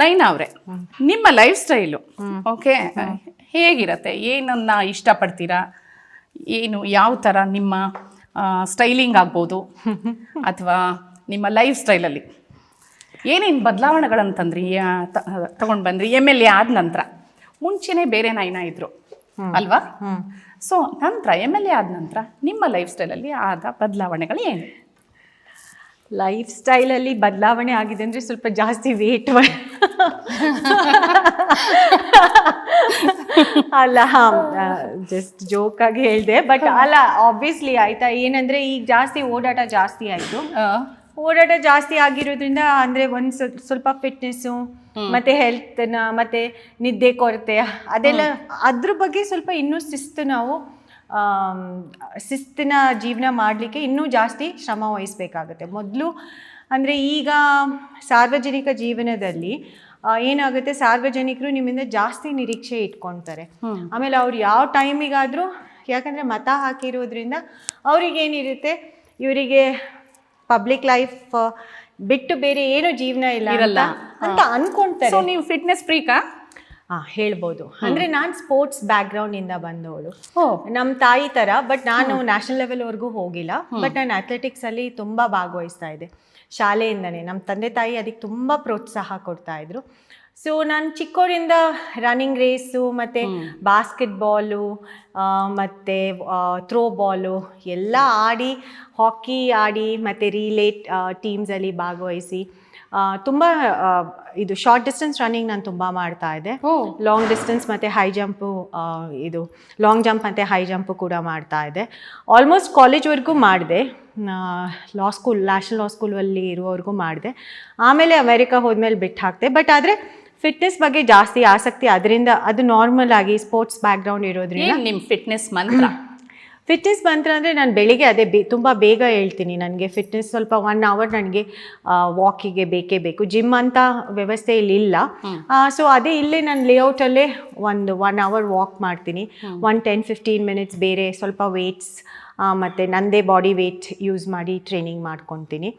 ನೈನಾ ಅವರೇ ನಿಮ್ಮ life style okay ಹೇಗಿರತ್ತೆ? ಏನನ್ನ ಇಷ್ಟಪಡ್ತೀರಾ? ಏನು ಯಾವ ಥರ ನಿಮ್ಮ ಸ್ಟೈಲಿಂಗ್ ಆಗ್ಬೋದು? ಅಥವಾ ನಿಮ್ಮ ಲೈಫ್ ಸ್ಟೈಲಲ್ಲಿ ಏನೇನು ಬದಲಾವಣೆಗಳನ್ನು ತಂದ್ರಿ ತಗೊಂಡು ಬಂದ್ರಿ? ಎಂ ಎಲ್ ಎ ಆದ ನಂತರ. ಮುಂಚೆನೇ ಬೇರೆ ನೈನಾ ಇದ್ರು ಅಲ್ವಾ? ಸೊ ನಂತರ ಎಂ ಎಲ್ ಎ ಆದ ನಂತರ ನಿಮ್ಮ ಲೈಫ್ ಸ್ಟೈಲಲ್ಲಿ ಆದ ಬದಲಾವಣೆಗಳು ಏನು ಲೈಫ್ ಸ್ಟೈಲಲ್ಲಿ ಬದಲಾವಣೆ ಆಗಿದೆ ಅಂದರೆ ಸ್ವಲ್ಪ ಜಾಸ್ತಿ ವೇಟ್ ಅಲ್ಲ ಜಸ್ಟ್ ಜೋಕ್ ಆಗಿ ಹೇಳಿದೆ. ಬಟ್ ಅಲ್ಲ ಆಬ್ವಿಯಸ್ಲಿ ಆಯ್ತಾ? ಏನಂದ್ರೆ ಈಗ ಜಾಸ್ತಿ ಓಡಾಟ ಜಾಸ್ತಿ ಆಯಿತು. ಓಡಾಟ ಜಾಸ್ತಿ ಆಗಿರೋದ್ರಿಂದ ಅಂದ್ರೆ ಒಂದ್ ಸ್ವಲ್ಪ ಫಿಟ್ನೆಸ್ಸು ಮತ್ತೆ ಹೆಲ್ತ್ನ ಮತ್ತೆ ನಿದ್ದೆ ಕೊರತೆ ಅದೆಲ್ಲ ಅದ್ರ ಬಗ್ಗೆ ಸ್ವಲ್ಪ ಇನ್ನೂ ಶಿಸ್ತು ನಾವು ಶಿಸ್ತಿನ ಜೀವನ ಮಾಡಲಿಕ್ಕೆ ಇನ್ನೂ ಜಾಸ್ತಿ ಶ್ರಮ ವಹಿಸಬೇಕಾಗುತ್ತೆ. ಮೊದಲು ಅಂದರೆ ಈಗ ಸಾರ್ವಜನಿಕ ಜೀವನದಲ್ಲಿ ಏನಾಗುತ್ತೆ ಸಾರ್ವಜನಿಕರು ನಿಮ್ಮಿಂದ ಜಾಸ್ತಿ ನಿರೀಕ್ಷೆ ಇಟ್ಕೊತಾರೆ ಆಮೇಲೆ ಅವ್ರು ಯಾವ ಟೈಮಿಗಾದರೂ ಯಾಕಂದರೆ ಮತ ಹಾಕಿರೋದ್ರಿಂದ ಅವ್ರಿಗೇನಿರುತ್ತೆ ಇವರಿಗೆ ಪಬ್ಲಿಕ್ ಲೈಫ್ ಬಿಟ್ಟು ಬೇರೆ ಏನು ಜೀವನ ಇಲ್ಲ ಇರಲ್ಲ. ಅಂತ- ಅನ್ಕೊಂತಾರೆ ನೀವು ಫಿಟ್ನೆಸ್ ಫ್ರೀಕಾ ಹೇಳ್ಬೋದು. ಅಂದ್ರೆ ನಾನು ಸ್ಪೋರ್ಟ್ಸ್ ಬ್ಯಾಕ್ಗ್ರೌಂಡ್ ಇಂದ ಬಂದವಳು. ನಮ್ಮ ತಾಯಿ ತರ ಬಟ್ ನಾನು ನ್ಯಾಷನಲ್ ಲೆವೆಲ್ ವರ್ಗೂ ಹೋಗಿಲ್ಲ ಬಟ್ ನಾನು ಅಥ್ಲೆಟಿಕ್ಸ್ ಅಲ್ಲಿ ತುಂಬಾ ಭಾಗವಹಿಸ್ತಾ ಇದ್ದೆ. ಶಾಲೆಯಿಂದನೇ. ನಮ್ಮ ತಂದೆ ತಾಯಿ ಅದಕ್ಕೆ ತುಂಬಾ ಪ್ರೋತ್ಸಾಹ ಕೊಡ್ತಾ ಇದ್ರು. ಸೊ ನಾನು ಚಿಕ್ಕೋರಿಂದ ರನ್ನಿಂಗ್ ರೇಸು ಮತ್ತು ಬಾಸ್ಕೆಟ್ಬಾಲು ಮತ್ತು ಥ್ರೋ ಬಾಲು ಎಲ್ಲ ಆಡಿ ಹಾಕಿ ಆಡಿ ಮತ್ತು ರಿಲೇಟ್ ಟೀಮ್ಸಲ್ಲಿ ಭಾಗವಹಿಸಿ ತುಂಬ ಇದು ಶಾರ್ಟ್ ಡಿಸ್ಟೆನ್ಸ್ ರನ್ನಿಂಗ್ ನಾನು ತುಂಬ ಮಾಡ್ತಾ ಇದ್ದೆ. ಲಾಂಗ್ ಡಿಸ್ಟೆನ್ಸ್ ಮತ್ತೆ ಹೈ ಜಂಪು ಇದು ಲಾಂಗ್ ಜಂಪ್ ಮತ್ತು ಹೈ ಜಂಪು ಕೂಡ ಮಾಡ್ತಾ ಇದ್ದೆ. ಆಲ್ಮೋಸ್ಟ್ ಕಾಲೇಜ್ವರೆಗೂ ಮಾಡಿದೆ. ಲಾ ಸ್ಕೂಲ್ ನ್ಯಾಷನಲ್ ಲಾ ಸ್ಕೂಲಲ್ಲಿ ಇರುವವರೆಗೂ ಮಾಡಿದೆ. ಆಮೇಲೆ ಅಮೇರಿಕಾ ಹೋದ್ಮೇಲೆ ಬಿಟ್ಟು ಹಾಕ್ತೆ ಬಟ್ ಆದರೆ ಫಿಟ್ನೆಸ್ ಬಗ್ಗೆ ಜಾಸ್ತಿ ಆಸಕ್ತಿ ಅದರಿಂದ ಅದು ನಾರ್ಮಲ್ ಆಗಿ ಸ್ಪೋರ್ಟ್ಸ್ ಬ್ಯಾಕ್ಗ್ರೌಂಡ್ ಇರೋದ್ರಿಂದ ನಿಮ್ಮ ಫಿಟ್ನೆಸ್ ಮಂತ್ರ? ಫಿಟ್ನೆಸ್ ಬಂತಂದರೆ ಅಂದರೆ ನಾನು ಬೆಳಿಗ್ಗೆ ಅದೇ ಬೇ ತುಂಬ ಬೇಗ ಹೇಳ್ತೀನಿ ನನಗೆ ಫಿಟ್ನೆಸ್ ಸ್ವಲ್ಪ ಒನ್ ಅವರ್ ನನಗೆ ವಾಕಿಗೆ ಬೇಕೇ ಬೇಕು. ಜಿಮ್ ಅಂತ ವ್ಯವಸ್ಥೆ ಇಲ್ಲಿ ಇಲ್ಲ. ಸೊ ಅದೇ ಇಲ್ಲೇ ನಾನು ಲೇಔಟಲ್ಲೇ ಒಂದು ಒನ್ ಅವರ್ ವಾಕ್ ಮಾಡ್ತೀನಿ. ಒನ್ ಟೆನ್ ಫಿಫ್ಟೀನ್ ಮಿನಿಟ್ಸ್ ಬೇರೆ ಸ್ವಲ್ಪ ವೆಯ್ಟ್ಸ್ ಮತ್ತು ನನ್ನದೇ ಬಾಡಿ ವೆಯ್ಟ್ ಯೂಸ್ ಮಾಡಿ ಟ್ರೈನಿಂಗ್ ಮಾಡ್ಕೊತೀನಿ.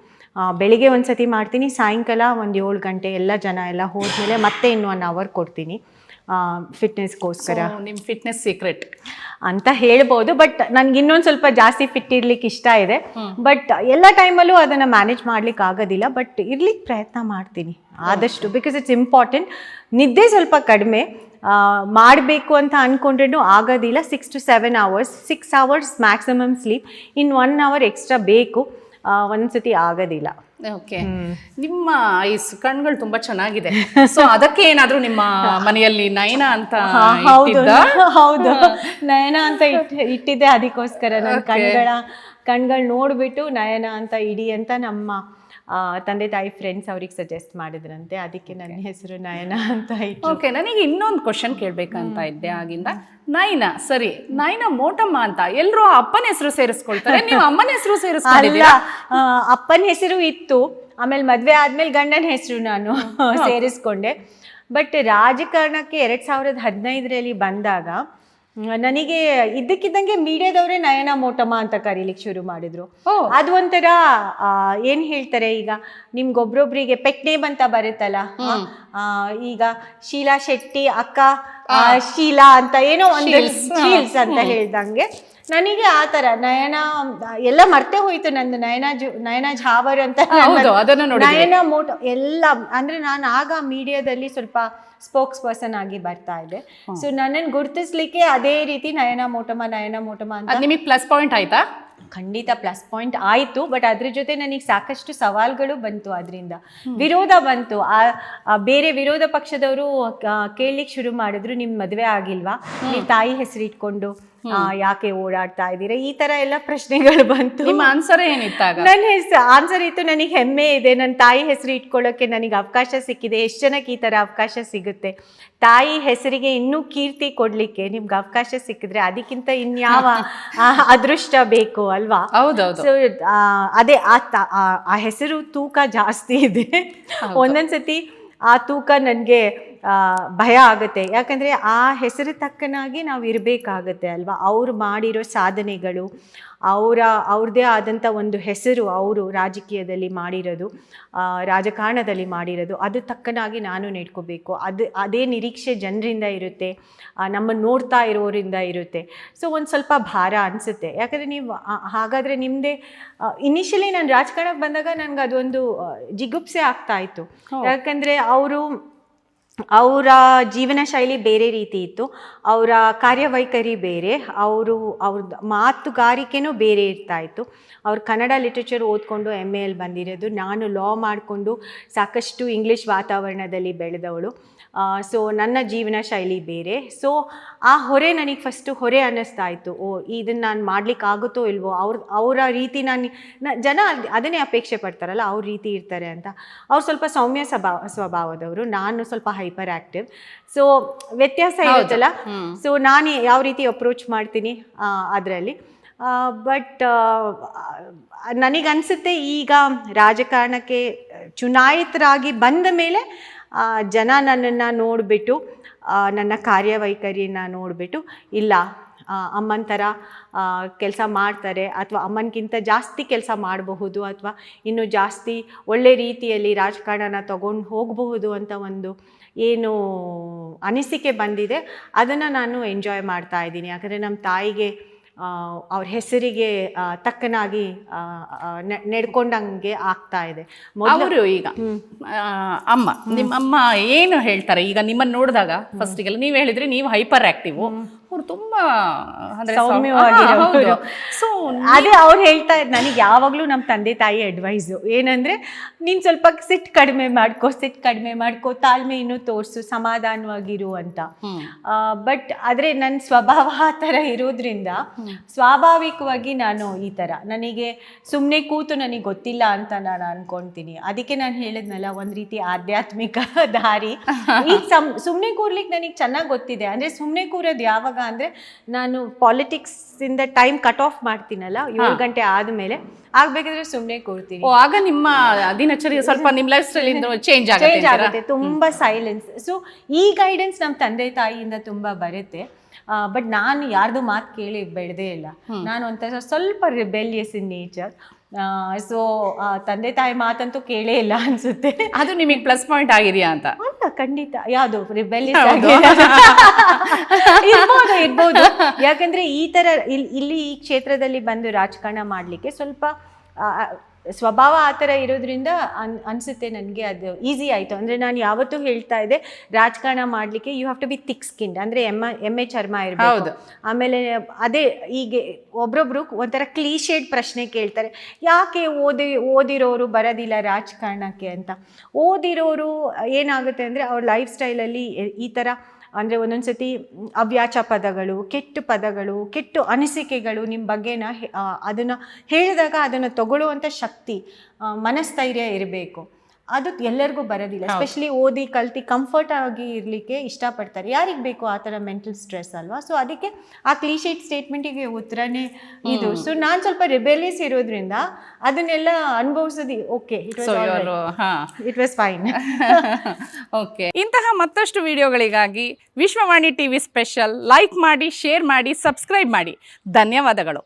ಬೆಳಿಗ್ಗೆ ಒಂದು ಸತಿ ಮಾಡ್ತೀನಿ. ಸಾಯಂಕಾಲ ಒಂದು ಏಳು ಗಂಟೆ ಎಲ್ಲ ಜನ ಎಲ್ಲ ಹೋದ್ಮೇಲೆ ಮತ್ತೆ ಇನ್ನು ಒನ್ ಅವರ್ ಕೊಡ್ತೀನಿ. ಫಿಟ್ನೆಸ್ಗೋಸ್ಕರ ನಿಮ್ಮ ಫಿಟ್ನೆಸ್ ಸೀಕ್ರೆಟ್ ಅಂತ ಹೇಳ್ಬೋದು ಬಟ್ ನನ್ಗೆ ಇನ್ನೊಂದು ಸ್ವಲ್ಪ ಜಾಸ್ತಿ ಫಿಟ್ ಇರ್ಲಿಕ್ಕೆ ಇಷ್ಟ ಇದೆ. ಬಟ್ ಎಲ್ಲ ಟೈಮಲ್ಲೂ ಅದನ್ನು ಮ್ಯಾನೇಜ್ ಮಾಡ್ಲಿಕ್ಕೆ ಆಗೋದಿಲ್ಲ ಬಟ್ ಇರ್ಲಿಕ್ಕೆ ಪ್ರಯತ್ನ ಮಾಡ್ತೀನಿ ಆದಷ್ಟು ಬಿಕಾಸ್ ಇಟ್ಸ್ ಇಂಪಾರ್ಟೆಂಟ್ ನಿದ್ದೆ ಸ್ವಲ್ಪ ಕಡಿಮೆ ಮಾಡಬೇಕು ಅಂತ ಅಂದ್ಕೊಂಡ್ರೂ ಆಗೋದಿಲ್ಲ six to seven hours six hours maximum sleep in one hour extra ಬೇಕು ಒಂದು ಒಂದ್ಸತಿ ಆಗೋದಿಲ್ಲ. ಓಕೆ ನಿಮ್ಮ ಐಸ್ ಕಣ್ಗಳು ತುಂಬಾ ಚೆನ್ನಾಗಿದೆ. ಸೊ ಅದಕ್ಕೆ ಏನಾದ್ರೂ ನಿಮ್ಮ ಮನೆಯಲ್ಲಿ ನಯನ ಅಂತ ಹೌದು? ಹೌದು. ನಯನ ಅಂತ ಇಟ್ ಇಟ್ಟಿದ್ದೆ ಅದಕ್ಕೋಸ್ಕರ ನನ್ನ ಕಣ್ಗಳ ಕಣ್ಗಳು ನೋಡ್ಬಿಟ್ಟು ನಯನ ಅಂತ ಇಡಿ ಅಂತ ನಮ್ಮ ತಂದೆ ತಾಯಿ ಫ್ರೆಂಡ್ಸ್ ಅವ್ರಿಗೆ ಸಜೆಸ್ಟ್ ಮಾಡಿದ್ರಂತೆ. ಅದಕ್ಕೆ ನನ್ನ ಹೆಸರು ನಯನ ಅಂತ ಓಕೆ ನನಗೆ ಇನ್ನೊಂದು ಕ್ವಶನ್ ಕೇಳಬೇಕಂತ ಇದ್ದೆ ಆಗಿಂದ. ನಯನ ಸರಿ. ನಯನ ಮೋಟಮ್ಮ ಅಂತ ಎಲ್ಲರೂ ಅಪ್ಪನ ಹೆಸರು ಸೇರಿಸ್ಕೊಳ್ತಾರೆ. ನೀವು ಅಮ್ಮನ ಹೆಸರು ಸೇರಿಸ್ಕೊಂಡಿದ್ದೀರಾ? ಅಪ್ಪನ ಹೆಸರು ಇತ್ತು. ಆಮೇಲೆ ಮದುವೆ ಆದ್ಮೇಲೆ ಗಂಡನ ಹೆಸರು ನಾನು ಸೇರಿಸ್ಕೊಂಡೆ. ಬಟ್ ರಾಜಕಾರಣಕ್ಕೆ ಎರಡು ಸಾವಿರದ ಹದಿನೈದರಲ್ಲಿ ಬಂದಾಗ ನನಗೆ ಇದ್ದಕ್ಕಿದ್ದಂಗೆ ಮೀಡಿಯಾದವರೇ ನಯನ ಮೋಟಮ್ಮ ಅಂತ ಕರೀಲಿಕ್ಕೆ ಶುರು ಮಾಡಿದ್ರು. ಅದು ಒಂಥರ ಏನ್ ಹೇಳ್ತಾರೆ ಈಗ ನಿಮ್ಗೊಬ್ರೊಬ್ರಿಗೆ ಪೆಟ್ ನೇಮ್ ಅಂತ ಬರುತ್ತಲ್ಲ ಈಗ ಶೀಲಾ ಶೆಟ್ಟಿ ಅಕ್ಕ ಶೀಲಾ ಅಂತ ಏನೋ ಒಂದು ಶೀಲ್ಸ್ ಅಂತ ಹೇಳ್ದಂಗೆ. ನನಗೆ ಆ ತರ ನಯನ ಎಲ್ಲ ಮರ್ತೆ ಹೋಯ್ತು ನಂದು ನಯನ ಜು ನಯನ ಝಾವರ್ ಅಂತ ನಯನ ಮೋಟ ಎಲ್ಲ ಅಂದ್ರೆ ನಾನು ಆಗ ಮೀಡಿಯಾದಲ್ಲಿ ಸ್ವಲ್ಪ ಸ್ಪೋಕ್ಸ್ ಪರ್ಸನ್ ಆಗಿ ಬರ್ತಾ ಇದೆ. ಸೊ ನನ್ನನ್ನು ಗುರುತಿಸ್ಲಿಕ್ಕೆ ಅದೇ ರೀತಿ ನಯನ ಮೋಟಮ ನಯನ ಮೋಟಮ ಅಂತ ನಿಮಗೆ ಪ್ಲಸ್ ಪಾಯಿಂಟ್ ಆಯ್ತಾ? ಖಂಡಿತ ಪ್ಲಸ್ ಪಾಯಿಂಟ್ ಆಯಿತು ಬಟ್ ಅದ್ರ ಜೊತೆ ನನಗೆ ಸಾಕಷ್ಟು ಸವಾಲುಗಳು ಬಂತು ಅದರಿಂದ. ವಿರೋಧ ಬಂತು. ಆ ಬೇರೆ ವಿರೋಧ ಪಕ್ಷದವರು ಕೇಳಲಿಕ್ಕೆ ಶುರು ಮಾಡಿದ್ರು ನಿಮ್ಮ ಮದುವೆ ಆಗಿಲ್ವಾ? ನೀವು ತಾಯಿ ಹೆಸರು ಇಟ್ಕೊಂಡು ಆ, ಯಾಕೆ ಓಡಾಡ್ತಾ ಇದ್ದೀರಾ? ಈ ತರ ಎಲ್ಲ ಪ್ರಶ್ನೆಗಳು ಬಂತು. ನಿಮ್ಮ ಆನ್ಸರ್ ಏನಿತ್ತಾಗ? ನನ್ನ ಹೆಸರು ಆನ್ಸರ್ ಇತ್ತು ನನಗೆ ಹೆಮ್ಮೆ ಇದೆ. ನನ್ನ ತಾಯಿ ಹೆಸರು ಇಟ್ಕೊಳ್ಳೋಕೆ ನನಗೆ ಅವಕಾಶ ಸಿಕ್ಕಿದೆ. ಎಷ್ಟು ಜನಕ್ಕೆ ಈ ತರ ಅವಕಾಶ ಸಿಗುತ್ತೆ? ತಾಯಿ ಹೆಸರಿಗೆ ಇನ್ನೂ ಕೀರ್ತಿ ಕೊಡ್ಲಿಕ್ಕೆ ನಿಮ್ಗೆ ಅವಕಾಶ ಸಿಕ್ಕಿದ್ರೆ ಅದಕ್ಕಿಂತ ಇನ್ಯಾವ ಅದೃಷ್ಟ ಬೇಕು ಅಲ್ವಾ? ಹೌದೌದು. ಸೊ ಅದೇ ಆ ತ- ಆ- ಆ ಹೆಸರು ತೂಕ ಜಾಸ್ತಿ ಇದೆ. ಒಂದೊಂದ್ಸತಿ ಆ ತೂಕ ನನಗೆ ಭಯ ಆಗುತ್ತೆ. ಯಾಕಂದರೆ ಆ ಹೆಸರು ತಕ್ಕನಾಗಿ ನಾವು ಇರಬೇಕಾಗತ್ತೆ ಅಲ್ವಾ? ಅವರು ಮಾಡಿರೋ ಸಾಧನೆಗಳು ಅವರ ಅವ್ರದ್ದೇ ಆದಂಥ ಒಂದು ಹೆಸರು ಅವರು ರಾಜಕೀಯದಲ್ಲಿ ಮಾಡಿರೋದು ರಾಜಕಾರಣದಲ್ಲಿ ಮಾಡಿರೋದು ಅದು ತಕ್ಕನಾಗಿ ನಾನು ನೆಡ್ಕೋಬೇಕು. ಅದು ಅದೇ ನಿರೀಕ್ಷೆ ಜನರಿಂದ ಇರುತ್ತೆ ನಮ್ಮ ನೋಡ್ತಾ ಇರೋರಿಂದ ಇರುತ್ತೆ. ಸೊ ಒಂದು ಸ್ವಲ್ಪ ಭಾರ ಅನಿಸುತ್ತೆ. ಯಾಕಂದರೆ ನೀವು ಹಾಗಾದರೆ ನಿಮ್ಮದೇ ಇನಿಷಿಯಲಿ ನಾನು ರಾಜಕಾರಣಕ್ಕೆ ಬಂದಾಗ ನನಗೆ ಅದೊಂದು ಜಿಗುಪ್ಸೆ ಆಗ್ತಾ ಇತ್ತು. ಯಾಕಂದರೆ ಅವರು ಅವರ ಜೀವನ ಶೈಲಿ ಬೇರೆ ರೀತಿ ಇತ್ತು. ಅವರ ಕಾರ್ಯವೈಖರಿ ಬೇರೆ, ಅವರು ಅವ್ರದ್ದು ಮಾತುಗಾರಿಕೆನೂ ಬೇರೆ ಇರ್ತಾ ಇತ್ತು. ಅವ್ರು ಕನ್ನಡ ಲಿಟ್ರೇಚರ್ ಓದ್ಕೊಂಡು ಎಂ ಎ ಬಂದಿರೋದು. ನಾನು ಲಾ ಮಾಡಿಕೊಂಡು ಸಾಕಷ್ಟು ಇಂಗ್ಲೀಷ್ ವಾತಾವರಣದಲ್ಲಿ ಬೆಳೆದವಳು. ಸೊ ನನ್ನ ಜೀವನ ಶೈಲಿ ಬೇರೆ. ಸೊ ಆ ಹೊರೆ ನನಗೆ ಫಸ್ಟು ಹೊರೆ ಅನ್ನಿಸ್ತಾ ಇತ್ತು. ಓ ಇದನ್ನು ನಾನು ಮಾಡ್ಲಿಕ್ಕೆ ಆಗುತ್ತೋ ಇಲ್ವೋ? ಅವ್ರ, ಅವರ ರೀತಿ ನಾನು ಜನ ಅದನ್ನೇ ಅಪೇಕ್ಷೆ ಪಡ್ತಾರಲ್ಲ, ಅವ್ರ ರೀತಿ ಇರ್ತಾರೆ ಅಂತ. ಅವ್ರು ಸ್ವಲ್ಪ ಸೌಮ್ಯ ಸ್ವಭಾವ, ಸ್ವಭಾವದವರು. ನಾನು ಸ್ವಲ್ಪ ಹೈಪರ್ ಆಕ್ಟಿವ್ ಸೊ ವ್ಯತ್ಯಾಸ ಇರುತ್ತಲ್ಲ? ಸೊ ನಾನು ಯಾವ ರೀತಿ ಅಪ್ರೋಚ್ ಮಾಡ್ತೀನಿ ಅದರಲ್ಲಿ. ಬಟ್ ನನಗನ್ಸುತ್ತೆ ಈಗ ರಾಜಕಾರಣಕ್ಕೆ ಚುನಾಯಿತರಾಗಿ ಬಂದ ಮೇಲೆ ಜನ ನನ್ನನ್ನು ನೋಡಿಬಿಟ್ಟು ನನ್ನ ಕಾರ್ಯವೈಖರಿನ ನೋಡಿಬಿಟ್ಟು ಇಲ್ಲ ಅಮ್ಮನ ಥರ ಕೆಲಸ ಮಾಡ್ತಾರೆ ಅಥವಾ ಅಮ್ಮನಿಗಿಂತ ಜಾಸ್ತಿ ಕೆಲಸ ಮಾಡಬಹುದು ಅಥವಾ ಇನ್ನೂ ಜಾಸ್ತಿ ಒಳ್ಳೆ ರೀತಿಯಲ್ಲಿ ರಾಜಕಾರಣನ ತಗೊಂಡು ಹೋಗಬಹುದು ಅಂತ ಒಂದು ಏನು ಅನಿಸಿಕೆ ಬಂದಿದೆ. ಅದನ್ನು ನಾನು ಎಂಜಾಯ್ ಮಾಡ್ತಾ ಇದ್ದೀನಿ. ಯಾಕಂದರೆ ನಮ್ಮ ತಾಯಿಗೆ ಅವ್ರ ಹೆಸರಿಗೆ ತಕ್ಕನಾಗಿ ನಡ್ಕೊಂಡಂಗೆ ಆಗ್ತಾ ಇದೆ. ಅವರು ಈಗ ಅಮ್ಮ ನಿಮ್ಮ ಅಮ್ಮ ಏನು ಹೇಳ್ತಾರೆ? ಈಗ ನಿಮ್ಮನ್ನು ನೋಡಿದಾಗ ಫಸ್ಟಿಗೆಲ್ಲ ನೀವು ಹೇಳಿದ್ರೆ ನೀವು ಹೈಪರ್ ಆಕ್ಟಿವ್ ಅವ್ರು ತುಂಬಾ ಅಂದ್ರೆ ಸೌಮ್ಯವಾಗಿರೋರು. ಸೊ ಅದೇ ಅವ್ರು ಹೇಳ್ತಾ ಇದ್ ನನಗೆ ಯಾವಾಗಲೂ ನಮ್ಮ ತಂದೆ ತಾಯಿ ಅಡ್ವೈಸು ಏನಂದ್ರೆ ನೀನ್ ಸ್ವಲ್ಪ ಸಿಟ್ ಕಡಿಮೆ ಮಾಡ್ಕೋ ಸಿಟ್ ಕಡಿಮೆ ಮಾಡ್ಕೋ ತಾಳ್ಮೆ ಇನ್ನೂ ತೋರಿಸು ಸಮಾಧಾನವಾಗಿರು ಅಂತ. ಬಟ್ ಆದ್ರೆ ನನ್ನ ಸ್ವಭಾವ ಆ ಥರ ಇರೋದ್ರಿಂದ ಸ್ವಾಭಾವಿಕವಾಗಿ ನಾನು ಈ ಥರ ನನಗೆ ಸುಮ್ಮನೆ ಕೂತು ನನಗೆ ಗೊತ್ತಿಲ್ಲ ಅಂತ ನಾನು ಅನ್ಕೊಂತೀನಿ. ಅದಕ್ಕೆ ನಾನು ಹೇಳಿದ್ನಲ್ಲ ಒಂದು ರೀತಿ ಆಧ್ಯಾತ್ಮಿಕ ದಾರಿ. ಈಗ ಸಮ್ ಸುಮ್ಮನೆ ಕೂರ್ಲಿಕ್ಕೆ ನನಗೆ ಚೆನ್ನಾಗಿ ಗೊತ್ತಿದೆ. ಅಂದರೆ ಸುಮ್ಮನೆ ಕೂರೋದು ಯಾವಾಗ ಅಂದರೆ ನಾನು ಪಾಲಿಟಿಕ್ಸ್ ಇಂದ ಟೈಮ್ ಕಟ್ ಆಫ್ ಮಾಡ್ತೀನಲ್ಲ ಏಳು ಗಂಟೆ ಆದಮೇಲೆ ಆಗ್ಬೇಕಾದ್ರೆ ಸುಮ್ಮನೆ ಕೂರ್ತೀನಿ. ಓ ಆಗ ನಿಮ್ಮ ದಿನಚರಿ ಸ್ವಲ್ಪ ನಿಮ್ಮ ಲೈಫ್ ಸ್ಟೈಲ್ ಚೇಂಜ್ ಚೇಂಜ್ ಆಗುತ್ತೆ ತುಂಬಾ ಸೈಲೆನ್ಸ್ ಸೊ ಈ ಗೈಡೆನ್ಸ್ ನಮ್ಮ ತಂದೆ ತಾಯಿಯಿಂದ ತುಂಬಾ ಬರುತ್ತೆ. ಬಟ್ ನಾನು ಯಾರ್ದು ಮಾತು ಕೇಳಿ ಬೆಳೆದೇ ಇಲ್ಲ. ನಾನು ಒಂಥರ ಸ್ವಲ್ಪ ರಿಬೆಲಿಯಸ್ ಇನ್ ನೇಚರ್ ಸೊ ತಂದೆ ತಾಯಿ ಮಾತಂತೂ ಕೇಳೇ ಇಲ್ಲ ಅನ್ಸುತ್ತೆ. ಅದು ನಿಮಗೆ ಪ್ಲಸ್ ಪಾಯಿಂಟ್ ಆಗಿದೆಯಾ ಅಂತ? ಅಲ್ಲ ಖಂಡಿತ. ಯಾವುದು? ರಿಬೆಲಿಯಸ್ ಇರ್ಬೋದು ಇರ್ಬೋದು. ಯಾಕಂದ್ರೆ ಈ ತರ ಇಲ್- ಇಲ್ಲಿ ಈ ಕ್ಷೇತ್ರದಲ್ಲಿ ಬಂದು ರಾಜಕಾರಣ ಮಾಡ್ಲಿಕ್ಕೆ ಸ್ವಲ್ಪ ಸ್ವಭಾವ ಆ ಥರ ಇರೋದ್ರಿಂದ ಅನ್ ಅನಿಸುತ್ತೆ ನನಗೆ ಅದು ಈಸಿ ಆಯಿತು. ಅಂದರೆ ನಾನು ಯಾವತ್ತೂ ಹೇಳ್ತಾ ಇದ್ದೆ ರಾಜಕಾರಣ ಮಾಡಲಿಕ್ಕೆ you have to be thick skin ಅಂದರೆ ಎಮ್ಮ ಎ ಚರ್ಮ ಇರಬೇಕು. ಹೌದು. ಆಮೇಲೆ ಅದೇ ಈಗ ಒಬ್ರೊಬ್ರು ಒಂಥರ ಕ್ಲೀಶೇಡ್ ಪ್ರಶ್ನೆ ಕೇಳ್ತಾರೆ ಯಾಕೆ ಓದಿ ಓದಿರೋರು ಬರೋದಿಲ್ಲ ರಾಜಕಾರಣಕ್ಕೆ? ಅಂತ. ಓದಿರೋರು ಏನಾಗುತ್ತೆ ಅಂದರೆ ಅವ್ರ ಲೈಫ್ ಸ್ಟೈಲಲ್ಲಿ ಈ ಥರ ಅಂದರೆ ಒಂದೊಂದು ಸತಿ ಅವ್ಯಾಚ ಪದಗಳು, ಕೆಟ್ಟು ಪದಗಳು, ಕೆಟ್ಟು ಅನಿಸಿಕೆಗಳು ನಿಮ್ಮ ಬಗ್ಗೆನ ಅದನ್ನು ಹೇಳಿದಾಗ ಅದನ್ನು ತಗೊಳ್ಳುವಂಥ ಶಕ್ತಿ ಮನಸ್ಥೈರ್ಯ ಇರಬೇಕು. ಅದು ಎಲ್ಲರಿಗೂ ಬರೋದಿಲ್ಲ. ಎಸ್ಪೆಷಲಿ ಓದಿ ಕಲ್ತಿ ಕಂಫರ್ಟ್ ಆಗಿ ಇರಲಿಕ್ಕೆ ಇಷ್ಟಪಡ್ತಾರೆ. ಯಾರಿಗೆ ಬೇಕು ಆ ಥರ ಮೆಂಟಲ್ ಸ್ಟ್ರೆಸ್ ಅಲ್ವಾ? ಸೊ ಅದಕ್ಕೆ ಆ ಕ್ಲೀಶೇಟ್ ಸ್ಟೇಟ್ಮೆಂಟಿಗೆ ಉತ್ತರನೇ ಇದು. ಸೊ ನಾನು ಸ್ವಲ್ಪ ರೆಬೆಲಿಸ್ ಇರೋದ್ರಿಂದ ಅದನ್ನೆಲ್ಲ ಅನುಭವಿಸೋದು okay it was fine okay ಇಂತಹ ಮತ್ತಷ್ಟು ವಿಡಿಯೋಗಳಿಗಾಗಿ ವಿಶ್ವವಾಣಿ ಟಿವಿ ಸ್ಪೆಷಲ್ ಲೈಕ್ ಮಾಡಿ ಶೇರ್ ಮಾಡಿ ಸಬ್ಸ್ಕ್ರೈಬ್ ಮಾಡಿ. ಧನ್ಯವಾದಗಳು.